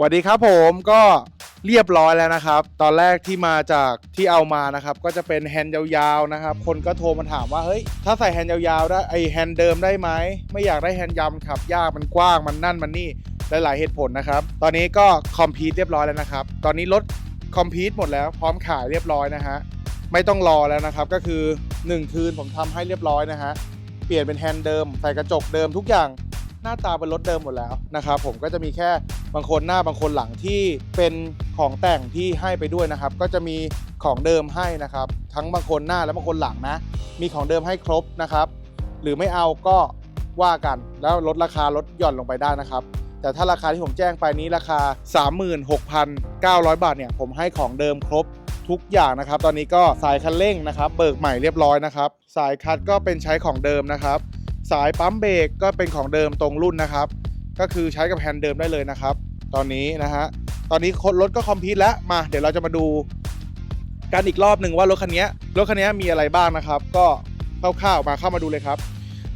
สวัสดีครับผมก็เรียบร้อยแล้วนะครับ ตอนแรกที่มาจากที่เอามานะครับ ก็จะเป็นแฮนด์ยาวๆนะครับ คนก็โทรมาถามว่าเฮ้ยถ้าใส่แฮนด์ยาวๆได้ไอแฮนด์เดิมได้ไหมไม่อยากได้แฮนด์ยำขับยากมันกว้างมันนั่นมันนี่หลายๆเหตุผลนะครับ ตอนนี้ก็คอมพีทเรียบร้อยแล้วนะครับ ตอนนี้รถคอมพีทหมดแล้ว พร้อมขายเรียบร้อยนะฮะไม่ต้องรอแล้วนะครับ ก็คือ 1 คืนผมทำให้เรียบร้อยนะฮะเปลี่ยนเป็นแฮนด์เดิมใส่กระจกเดิมทุกอย่าง น้าตาเป็นรถเดิมหมดแล้วนะครับผมก็จะมีแค่บางคนหน้าบางคนหลังที่เป็นของแต่งที่ให้ไปด้วยนะครับ ก็จะมีของเดิมให้นะครับ ทั้งบางคนหน้าและบางคนหลังนะ มีของเดิมให้ครบนะครับ หรือไม่เอาก็ว่ากันแล้วลดราคาลดหย่อนลงไปได้นะครับ แต่ถ้าราคาที่ผมแจ้งไปนี้ราคา 36,900 บาทเนี่ยผมให้ของเดิมครบทุกอย่างนะครับ ตอนนี้ก็สายคันเร่งนะครับ เบิกใหม่เรียบร้อยนะครับ สายคัดก็เป็นใช้ของเดิมนะครับ สายปั๊มเบรกก็เป็นของเดิมตรงรุ่นนะครับ ก็คือใช้กับแฮนด์เดิมได้เลยนะครับ ตอนนี้นะฮะตอนนี้รถก็คอมพิวต์แล้วมา เดี๋ยวเราจะมาดูกันอีกรอบหนึ่งว่ารถคันนี้รถคันนี้มีอะไรบ้างนะครับ ก็คร่าวๆมาเข้ามาดูเลยครับ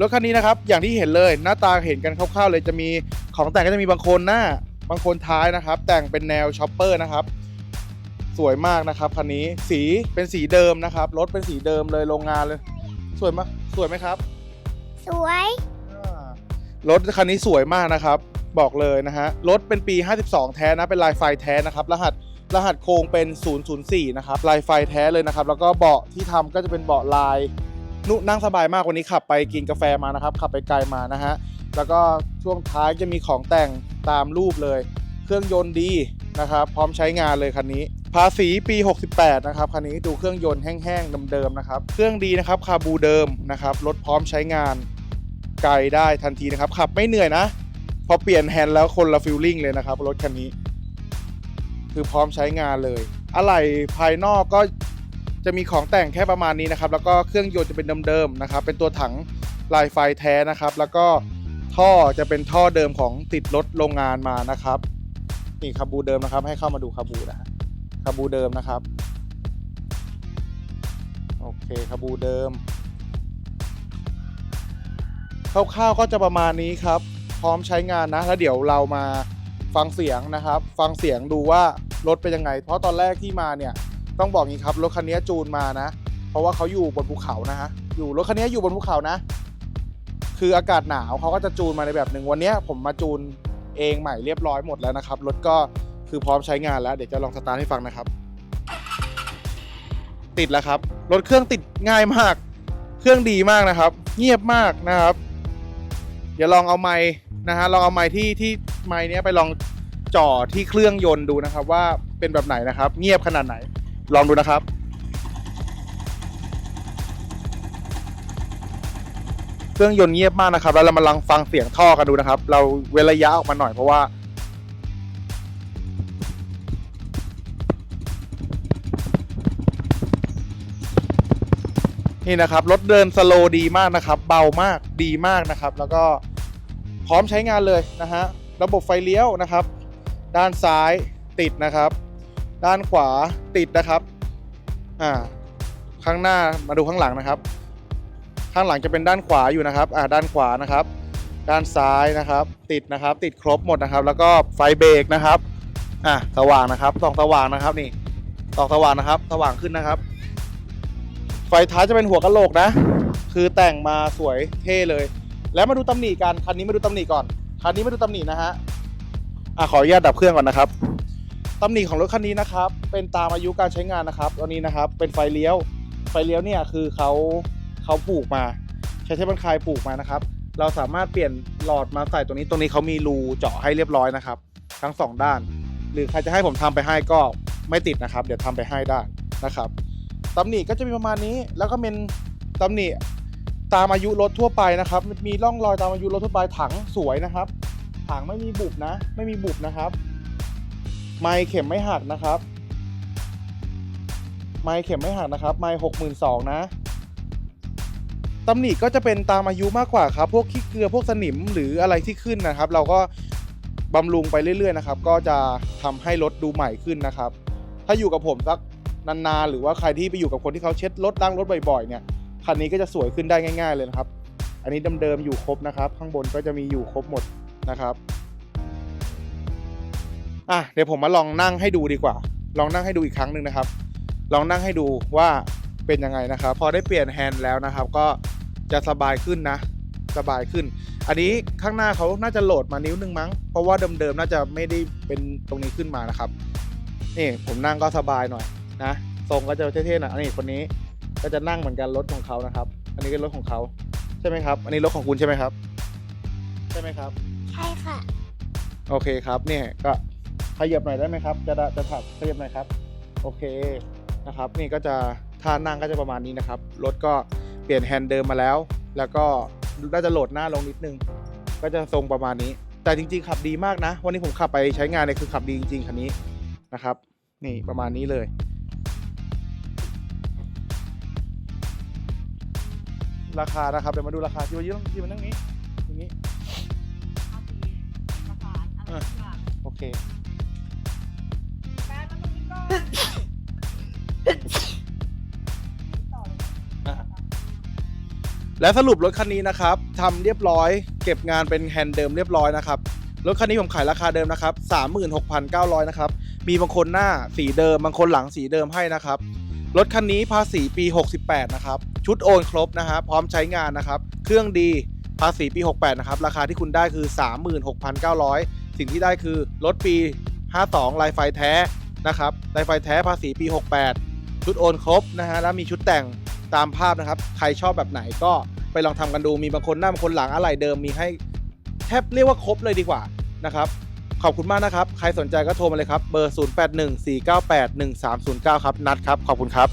รถคันนี้นะครับอย่างที่เห็นเลยหน้าตาเห็นกันคร่าวๆเลยจะมีของแต่งก็จะมีบางคนหน้าบางคนท้ายนะครับ แต่งเป็นแนวช็อปเปอร์นะครับสวยมากนะครับคันนี้สีเป็นสีเดิมนะครับรถเป็นสีเดิมเลยโรงงานเลย สวยมากสวยไหมครับ สวย รถคันนี้สวยมากนะครับ บอกเลยนะฮะ รถเป็นปี 52 แท้นะ เป็นลายไฟแท้นะครับ รหัสรหัสโครงเป็น 004 นะครับ ลายไฟแท้เลยนะครับ แล้วก็เบาะที่ทำก็จะเป็นเบาะลายนุนั่งสบายมากวันนี้ขับไปกินกาแฟมานะครับ ขับไปไกลมานะฮะ แล้วก็ช่วงท้ายจะมีของแต่งตามรูปเลย เครื่องยนต์ดีนะครับ พร้อมใช้งานเลยคันนี้ ภาษีปี 68 นะครับคันนี้ดูเครื่องยนต์แห้งๆเดิมๆนะครับ เครื่องดีนะครับคาบูเดิมนะครับ รถพร้อมใช้งาน ไกลได้ทันทีนะครับ ขับไม่เหนื่อยนะ พอเปลี่ยนแฮนด์แล้วคนละฟิลลิ่งเลยนะครับ รถคันนี้ คือพร้อมใช้งานเลย อะไหล่ภายนอกก็จะมีของแต่งแค่ประมาณนี้นะครับ แล้วก็เครื่องยนต์จะเป็นเดิมๆนะครับ เป็นตัวถังลายไฟแท้นะครับ แล้วก็ท่อจะเป็นท่อเดิมของติดรถโรงงานมานะครับ นี่คาบูเดิมนะครับ ให้เข้ามาดูคาบูนะฮะคาบูเดิมนะครับ โอเคคาบูเดิม คร่าวๆก็จะประมาณนี้ครับ พร้อมใช้งานนะ แล้วเดี๋ยวเรามาฟังเสียงนะครับ ฟังเสียงดูว่ารถเป็นยังไง เพราะตอนแรกที่มาเนี่ยต้องบอกงี้ครับรถคันนี้จูนมานะ เพราะว่าเขาอยู่บนภูเขานะฮะอยู่รถคันนี้อยู่บนภูเขานะ คืออากาศหนาวเขาก็จะจูนมาในแบบหนึ่งวันนี้ผมมาจูนเองใหม่เรียบร้อยหมดแล้วนะครับรถก็คือพร้อมใช้งานแล้ว เดี๋ยวจะลองสตาร์ทให้ฟังนะครับ ติดแล้วครับรถเครื่องติดง่ายมาก เครื่องดีมากนะครับ เงียบมากนะครับ เดี๋ยวลองเอาไม้นะฮะลองเอาไม้ที่ที่ไม้นี้ไปลองจ่อที่เครื่องยนต์ดูนะครับ ว่าเป็นแบบไหนนะครับ เงียบขนาดไหน ลองดูนะครับ เครื่องยนต์เงียบมากนะครับ แล้วเรามาลองฟังเสียงท่อกันดูนะครับ เราเว้นระยะออกมาหน่อยเพราะว่า นี่นะครับรถเดินสโลดีมากนะครับ เบามากดีมากนะครับ แล้วก็พร้อมใช้งานเลยนะฮะระบบไฟเลี้ยวนะครับ ด้านซ้ายติดนะครับ ด้านขวาติดนะครับอ่าข้างหน้ามาดูข้างหลังนะครับ ข้างหลังจะเป็นด้านขวาอยู่นะครับอ่าด้านขวานะครับ ด้านซ้ายนะครับ ติดนะครับ ติดครบหมดนะครับ แล้วก็ไฟเบรกนะครับอ่าสว่างนะครับส่องสว่างนะครับนี่ส่องสว่างนะครับ สว่างขึ้นนะครับ ไฟท้ายจะเป็นหัวกะโหลกนะ คือแต่งมาสวยเท่เลย แล้วมาดูตำหนิกันคันนี้มาดูตำหนิก่อนคันนี้มาดูตำหนินะฮะอะขออนุญาตดับเครื่องก่อนนะครับตำหนิของรถคันนี้นะครับ เป็นตามอายุการใช้งานนะครับตัวนี้นะครับ เป็นไฟเลี้ยว ไฟเลี้ยวเนี่ยคือเขาเขาปลูกมา ใช้ใช้บันคายปลูกมานะครับ เราสามารถเปลี่ยนหลอดมาใส่ตรงนี้ ตรงนี้เขามีรูเจาะให้เรียบร้อยนะครับ ทั้งสองด้าน หรือใครจะให้ผมทำไปให้ก็ไม่ติดนะครับ เดี๋ยวทำไปให้ได้นะครับ ตำหนิก็จะมีประมาณนี้ แล้วก็เป็นตำหนิตามอายุรถทั่วไปนะครับ มีร่องรอยตามอายุรถทั่วไปถังสวยนะครับ ถังไม่มีบุบนะ ไม่มีบุบนะครับ ไมค์เข็มไม่หักนะครับ ไมค์เข็มไม่หักนะครับ ไมค์หกหมื่นสองนะตำหนิก็จะเป็นตามอายุมากกว่าครับ พวกขี้เกลือพวกสนิมหรืออะไรที่ขึ้นนะครับ เราก็บำรุงไปเรื่อยๆนะครับ ก็จะทำให้รถดูใหม่ขึ้นนะครับ ถ้าอยู่กับผมสัก นานๆ หรือว่าใครที่ไปอยู่กับคนที่เขาเช็ดรถล้างรถบ่อยๆเนี่ยคันนี้ก็จะสวยขึ้นได้ง่ายๆเลยนะครับ อันนี้เดิมๆอยู่ครบนะครับ ข้างบนก็จะมีอยู่ครบหมดนะครับอะเดี๋ยวผมมาลองนั่งให้ดูดีกว่า ลองนั่งให้ดูอีกครั้งหนึ่งนะครับ ลองนั่งให้ดูว่าเป็นยังไงนะครับ พอได้เปลี่ยนแฮนด์แล้วนะครับ ก็จะสบายขึ้นนะ สบายขึ้น อันนี้ข้างหน้าเขาน่าจะโหลดมานิ้วนึงมั้ง เพราะว่าเดิมๆน่าจะไม่ได้เป็นตรงนี้ขึ้นมานะครับ นี่ผมนั่งก็สบายหน่อย นะทรงก็จะเท่ๆหน่อยอันนี้คนนี้ก็จะนั่งเหมือนกันรถของเขานะครับ อันนี้ก็รถของเขาใช่ไหมครับ อันนี้รถของคุณใช่ไหมครับ ใช่ไหมครับ ใช่ค่ะ โอเคครับเนี่ยก็ขยับหน่อยได้ไหมครับ จะได้จะถับขยับหน่อยครับ โอเคนะครับ นี่ก็จะท่านั่งก็จะประมาณนี้นะครับ รถก็เปลี่ยนแฮนด์เดิมมาแล้ว แล้วก็น่าจะโหลดหน้าลงนิดนึง ก็จะทรงประมาณนี้ แต่จริงๆขับดีมากนะ วันนี้ผมขับไปใช้งานเนี่ยคือขับดีจริงๆคันนี้นะครับ นี่ประมาณนี้เลย ราคานะครับเดี๋ยวมาดูราคาที่มายืนที่มันนั่งนี้อย่างนี้โอเคและสรุปรถคันนี้นะครับทำเรียบร้อย เก็บงานเป็นแฮนด์เดิมเรียบร้อยนะครับรถคันนี้ผมขายราคาเดิมนะครับ36,900นะครับมีบางคนหน้าสีเดิมบางคนหลังสีเดิมให้นะครับรถคันนี้ภาษีปี 68 นะครับ ชุดโอนครบนะฮะพร้อมใช้งานนะครับ เครื่องดีภาษีปี 68 นะครับ ราคาที่คุณได้คือ 36,900 สิ่งที่ได้คือรถปี 52 ลายไฟแท้นะครับลายไฟแท้ภาษีปี 68 ชุดโอนครบนะฮะแล้วมีชุดแต่งตามภาพนะครับ ใครชอบแบบไหนก็ไปลองทำกันดูมีบางคนหน้าบางคนหลังอะไรเดิมมีให้แทบเรียกว่าครบเลยดีกว่านะครับขอบคุณมากนะครับ ใครสนใจก็โทรมาเลยครับ เบอร์ 0814981309 ครับ นัดครับ ขอบคุณครับ